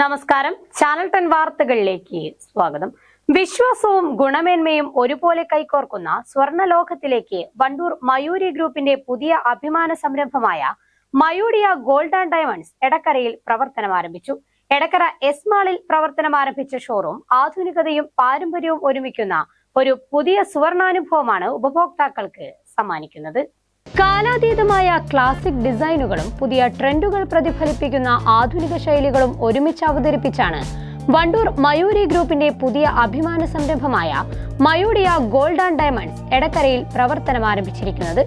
നമസ്കാരം. Channel ten വാർത്തകളിലേക്ക് സ്വാഗതം. വിശ്വാസവും ഗുണമേന്മയും ഒരുപോലെ കൈകോർക്കുന്ന സ്വർണലോകത്തിലേക്ക് വണ്ടൂർ മയൂരി ഗ്രൂപ്പിന്റെ പുതിയ അഭിമാന സംരംഭമായ മയൂരിയ ഗോൾഡ് ആൻഡ് ഡയമണ്ട്സ് എടക്കരയിൽ പ്രവർത്തനം ആരംഭിച്ചു. എടക്കര എസ് മാളിൽ പ്രവർത്തനം ആരംഭിച്ച ഷോറൂം ആധുനികതയും പാരമ്പര്യവും ഒരുമിക്കുന്ന ഒരു പുതിയ സുവർണാനുഭവമാണ് ഉപഭോക്താക്കൾക്ക് സമ്മാനിക്കുന്നത്. കാലാതീതമായ ക്ലാസിക് ഡിസൈനുകളും പുതിയ ട്രെൻഡുകൾ പ്രതിഫലിപ്പിക്കുന്ന ആധുനിക ശൈലികളും ഒരുമിച്ച് അവതരിപ്പിച്ചാണ് വണ്ടൂർ മയൂരി ഗ്രൂപ്പിന്റെ പുതിയ അഭിമാന സംരംഭമായ മയൂഡിയ ഗോൾഡ് ആൻഡ് ഡയമണ്ട്സ് എടക്കരയിൽ പ്രവർത്തനം ആരംഭിച്ചിരിക്കുന്നത്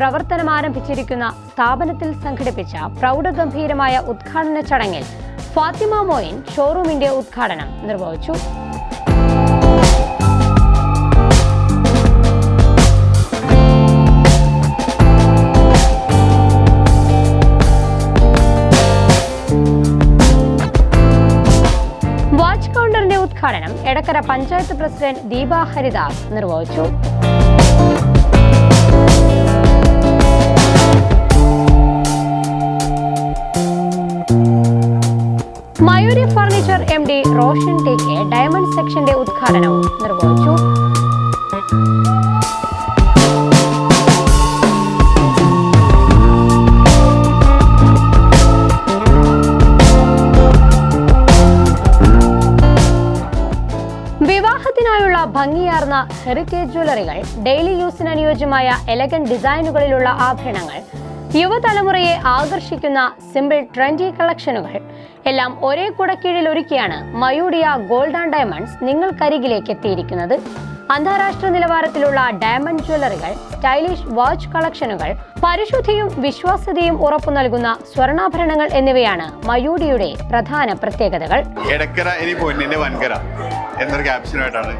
എസ് മാളിൽ പ്രവർത്തനം ആരംഭിച്ചിരിക്കുന്ന സ്ഥാപനത്തിൽ സംഘടിപ്പിച്ച പ്രൗഢഗംഭീരമായ ഉദ്ഘാടന ചടങ്ങിൽ ഫാത്തിമ മോയിൻ ഷോറൂമിന്റെ ഉദ്ഘാടനം നിർവഹിച്ചു. വാച്ച് കൗണ്ടറിന്റെ ഉദ്ഘാടനം എടക്കര പഞ്ചായത്ത് പ്രസിഡന്റ് ദീപാ ഹരിദാസ് നിർവഹിച്ചു. Mayuri furniture M D Roshan T K diamond സെക്ഷന്റെ ഉദ്ഘാടനവും നിർവഹിച്ചു. വിവാഹത്തിനായുള്ള ഭംഗിയാർന്ന ഹെറിറ്റേജ് ജ്വല്ലറികൾ ഡെയിലി യൂസിന് അനുയോജ്യമായ എലഗൻ ഡിസൈനുകളിലുള്ള ആഭരണങ്ങൾ യുവതലമുറയെ ആകർഷിക്കുന്ന സിമ്പിൾ ട്രെൻഡി കളക്ഷനുകൾ എല്ലാം ഒരേ കുടക്കീഴിൽ ഒരുക്കിയാണ് മയൂഡിയ ഗോൾഡ് ആൻഡ് ഡയമണ്ട്സ് നിങ്ങൾക്കരികിലേക്ക് എത്തിയിരിക്കുന്നത്. അന്താരാഷ്ട്ര നിലവാരത്തിലുള്ള ഡയമണ്ട് ജ്വല്ലറികൾ സ്റ്റൈലിഷ് വാച്ച് കളക്ഷനുകൾ പരിശുദ്ധിയും വിശ്വാസ്യതയും ഉറപ്പു നൽകുന്ന സ്വർണാഭരണങ്ങൾ എന്നിവയാണ് മയൂഡിയുടെ പ്രധാന പ്രത്യേകതകൾ. ഇനി വൻകര എന്നൊരു ക്യാപ്ഷനുമായിട്ടാണ്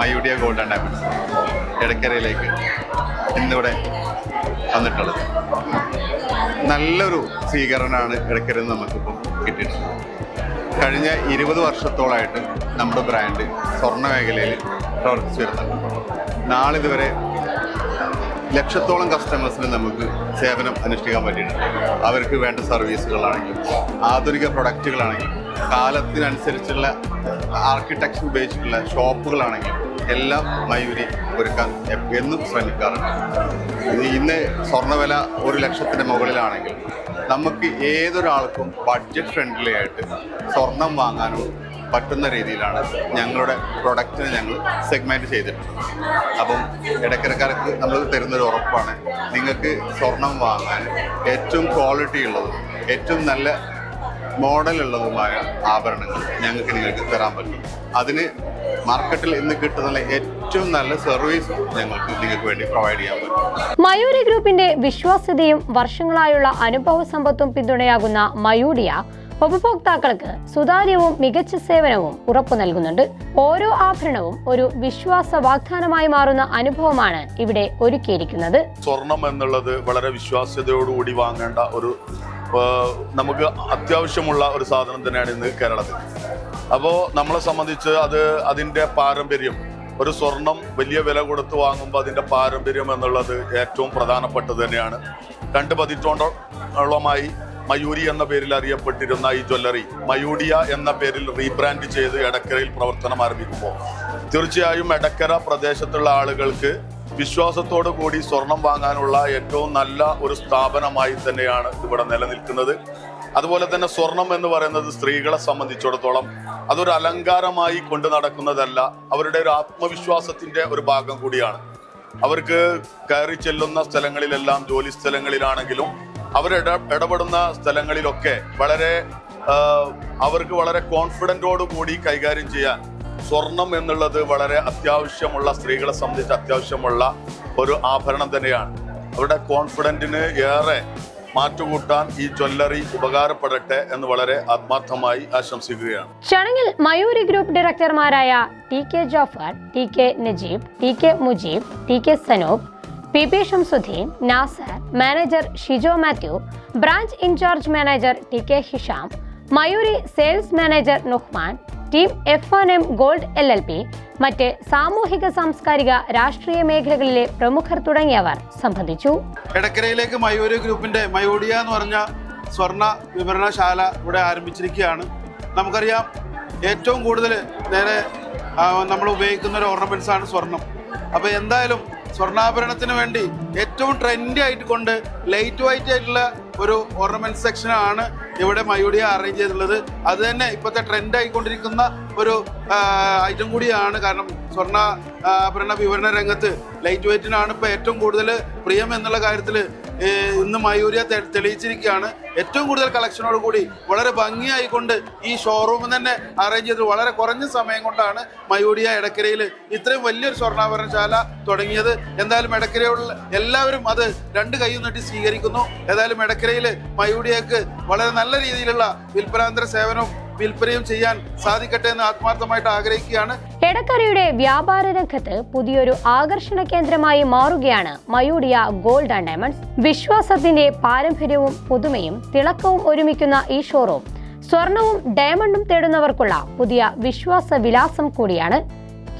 മയൂഡിയ ഗോൾഡ് ആൻഡ് ഡയമണ്ട്സ് എടക്കരയിലേക്ക് ഇന്നിവിടെ വന്നിട്ടുള്ളത്. നല്ലൊരു സ്വീകരണമാണ് എടക്കരയിൽ നിന്ന് നമുക്കിപ്പോൾ കിട്ടിയിട്ടുള്ളത്. കഴിഞ്ഞ ഇരുപത് വർഷത്തോളമായിട്ട് നമ്മുടെ ബ്രാൻഡ് സ്വർണ മേഖലയിൽ പ്രവർത്തിച്ചു വരുന്നുണ്ട്. നാളിതുവരെ ലക്ഷത്തോളം കസ്റ്റമേഴ്സിന് നമുക്ക് സേവനം അനുഷ്ഠിക്കാൻ പറ്റിയിട്ടുണ്ട്. അവർക്ക് വേണ്ട സർവീസുകളാണെങ്കിലും ആധുനിക പ്രൊഡക്റ്റുകളാണെങ്കിലും കാലത്തിനനുസരിച്ചുള്ള ആർക്കിടെക്ചർ ഉപയോഗിച്ചിട്ടുള്ള ഷോപ്പുകളാണെങ്കിലും എല്ലാം മയൂരി ഒരുക്കാൻ എന്നും ശ്രമിക്കാറുണ്ട്. ഇന്ന് സ്വർണവില ഒരു ലക്ഷത്തിന് മുകളിലാണെങ്കിൽ നമുക്ക് ഏതൊരാൾക്കും ബഡ്ജറ്റ് ഫ്രണ്ട്ലി ആയിട്ട് സ്വർണം വാങ്ങാനും പറ്റുന്ന രീതിയിലാണ് ഞങ്ങളുടെ പ്രൊഡക്റ്റിനെ ഞങ്ങൾ സെഗ്മെന്റ് ചെയ്തിട്ടുള്ളത്. അപ്പം ഇടക്കിടക്കാർക്ക് നമ്മൾ തരുന്നൊരു ഉറപ്പാണ് നിങ്ങൾക്ക് സ്വർണം വാങ്ങാൻ ഏറ്റവും ക്വാളിറ്റി ഉള്ളതും ഏറ്റവും നല്ല മോഡലുള്ളതുമായ ആഭരണങ്ങൾ ഞങ്ങൾക്ക് നിങ്ങൾക്ക് തരാൻ പറ്റും. അതിന് മാർക്കറ്റിൽ ഇന്ന് കിട്ടുന്ന ഏറ്റവും നല്ല സർവീസ് ഞങ്ങൾക്ക് നിങ്ങൾക്ക് വേണ്ടി പ്രൊവൈഡ് ചെയ്യാൻ പറ്റും. മയൂരി ഗ്രൂപ്പിന്റെ വിശ്വാസ്യതയും വർഷങ്ങളായുള്ള അനുഭവ സമ്പത്തും പിന്തുണയാകുന്ന മയൂഡിയ ഉപഭോക്താക്കൾക്ക് സുതാര്യവും മികച്ച സേവനവും ഉറപ്പു നൽകുന്നുണ്ട്. ഓരോ ആഭരണവും ഒരു വിശ്വാസ വാഗ്ദാനമായി മാറുന്ന അനുഭവമാണ് ഇവിടെ ഒരുക്കിയിരിക്കുന്നത്. സ്വർണം എന്നുള്ളത് വളരെ വിശ്വാസ്യതയോടുകൂടി വാങ്ങേണ്ട ഒരു നമുക്ക് അത്യാവശ്യമുള്ള ഒരു സാധനം തന്നെയാണ് ഇന്ന് കേരളത്തിൽ. അപ്പോൾ നമ്മളെ സംബന്ധിച്ച് അത് അതിന്റെ പാരമ്പര്യം. ഒരു സ്വർണം വലിയ വില കൊടുത്ത് വാങ്ങുമ്പോൾ അതിന്റെ പാരമ്പര്യം എന്നുള്ളത് ഏറ്റവും പ്രധാനപ്പെട്ടത് തന്നെയാണ്. രണ്ട് പതിറ്റാണ്ടോളമായി മയൂരി എന്ന പേരിൽ അറിയപ്പെട്ടിരുന്ന ഈ ജ്വല്ലറി മയൂഡിയ എന്ന പേരിൽ റീബ്രാൻഡ് ചെയ്ത് എടക്കരയിൽ പ്രവർത്തനം ആരംഭിക്കുമ്പോൾ തീർച്ചയായും എടക്കര പ്രദേശത്തുള്ള ആളുകൾക്ക് വിശ്വാസത്തോടു കൂടി സ്വർണം വാങ്ങാനുള്ള ഏറ്റവും നല്ല ഒരു സ്ഥാപനമായി തന്നെയാണ് ഇവിടെ നിലനിൽക്കുന്നത്. അതുപോലെ തന്നെ സ്വർണം എന്ന് പറയുന്നത് സ്ത്രീകളെ സംബന്ധിച്ചിടത്തോളം അതൊരു അലങ്കാരമായി കൊണ്ടു നടക്കുന്നതല്ല. അവരുടെ ഒരു ആത്മവിശ്വാസത്തിന്റെ ഒരു ഭാഗം കൂടിയാണ്. അവർക്ക് കയറി ചെല്ലുന്ന സ്ഥലങ്ങളിലെല്ലാം ജോലി സ്ഥലങ്ങളിലാണെങ്കിലും അവർ ഇട ഇടപെടുന്ന സ്ഥലങ്ങളിലൊക്കെ വളരെ അവർക്ക് വളരെ കോൺഫിഡന്റോടു കൂടി കൈകാര്യം ചെയ്യാൻ സ്വർണം എന്നുള്ളത് വളരെ അത്യാവശ്യമുള്ള സ്ത്രീകളെ സംബന്ധിച്ച് അത്യാവശ്യമുള്ള ഒരു ആഭരണം തന്നെയാണ്. അവരുടെ കോൺഫിഡന്റിന് ഏറെ മാറ്റുകൂട്ടാൻ ഈ ജ്വല്ലറി ഉപകാരപ്പെടട്ടെ എന്ന് വളരെ ആത്മാർത്ഥമായി ആശംസിക്കുകയാണ്. ചടങ്ങിൽ Mayuri group ഡയറക്ടർമാരായ T K Jafar T K Najeeb T K Mujeeb T K Sanoop P P Shamsuddin Nasar manager Shijo Mathew branch incharge manager T K Hisham Mayuri sales manager Nuhman team F N M gold L L P മറ്റ് സാമൂഹിക സാംസ്കാരിക രാഷ്ട്രീയ മേഖലകളിലെ പ്രമുഖർ തുടങ്ങിയവർ സംബന്ധിച്ചു. എടക്കരയിലേക്ക് മയൂരി ഗ്രൂപ്പിന്റെ മയോഡിയ എന്ന് പറഞ്ഞ സ്വർണ വിവരണശാല ഇവിടെ ആരംഭിച്ചിരിക്കുകയാണ്. നമുക്കറിയാം ഏറ്റവും കൂടുതൽ നേരെ നമ്മൾ ഉപയോഗിക്കുന്ന ഒരു ഓർണമെന്റ്സ് ആണ് സ്വർണം. അപ്പോൾ എന്തായാലും സ്വർണാഭരണത്തിന് വേണ്ടി ഏറ്റവും ട്രെൻഡി ആയിട്ട് കൊണ്ട് ലൈറ്റ് വൈറ്റ് ആയിട്ടുള്ള ഒരു ഓർണമെന്റ് സെക്ഷനാണ് ഇവിടെ മയൂടിയ അറേഞ്ച് ചെയ്തിട്ടുള്ളത്. അത് തന്നെ ഇപ്പോഴത്തെ ട്രെൻഡ് ആയിക്കൊണ്ടിരിക്കുന്ന ഒരു ഐറ്റം കൂടിയാണ്. കാരണം സ്വർണാഭരണ വിവരണ രംഗത്ത് ലൈറ്റ് വെയിറ്റിനാണ് ഇപ്പോൾ ഏറ്റവും കൂടുതൽ പ്രിയം എന്നുള്ള കാര്യത്തിൽ ഇന്ന് മയൂരിയ തെളിയിച്ചിരിക്കുകയാണ്. ഏറ്റവും കൂടുതൽ കളക്ഷനോട് കൂടി വളരെ ഭംഗിയായിക്കൊണ്ട് ഈ ഷോറൂം തന്നെ അറേഞ്ച് ചെയ്ത് വളരെ കുറഞ്ഞ സമയം കൊണ്ടാണ് മയൂരിയ എടക്കരയിൽ ഇത്രയും വലിയൊരു സ്വർണാഭരണശാല തുടങ്ങിയത്. എന്തായാലും എടക്കരയുള്ള എല്ലാവരും അത് രണ്ട് കൈയും നീട്ടി സ്വീകരിക്കുന്നു. ഏതായാലും എടക്കരയിൽ മയൂരിയക്ക് വളരെ നല്ല രീതിയിലുള്ള വിൽപ്പനാന്തര സേവനവും വിൽപ്പനയും ചെയ്യാൻ സാധിക്കട്ടെ എന്ന് ആത്മാർത്ഥമായിട്ട് ആഗ്രഹിക്കുകയാണ്. എടക്കരയുടെ വ്യാപാര രംഗത്ത് പുതിയൊരു ആകർഷണ കേന്ദ്രമായി മാറുകയാണ് മയൂഡിയ ഗോൾഡ് ആൻഡ് ഡയമണ്ട്സ്. വിശ്വാസത്തിന്റെ പാരമ്പര്യവും പുതുമയും തിളക്കവും ഒരുമിക്കുന്ന ഈ ഷോറൂം. സ്വർണവും ഡയമണ്ടും തേടുന്നവർക്കുള്ള പുതിയ വിശ്വാസ വിലാസം കൂടിയാണ്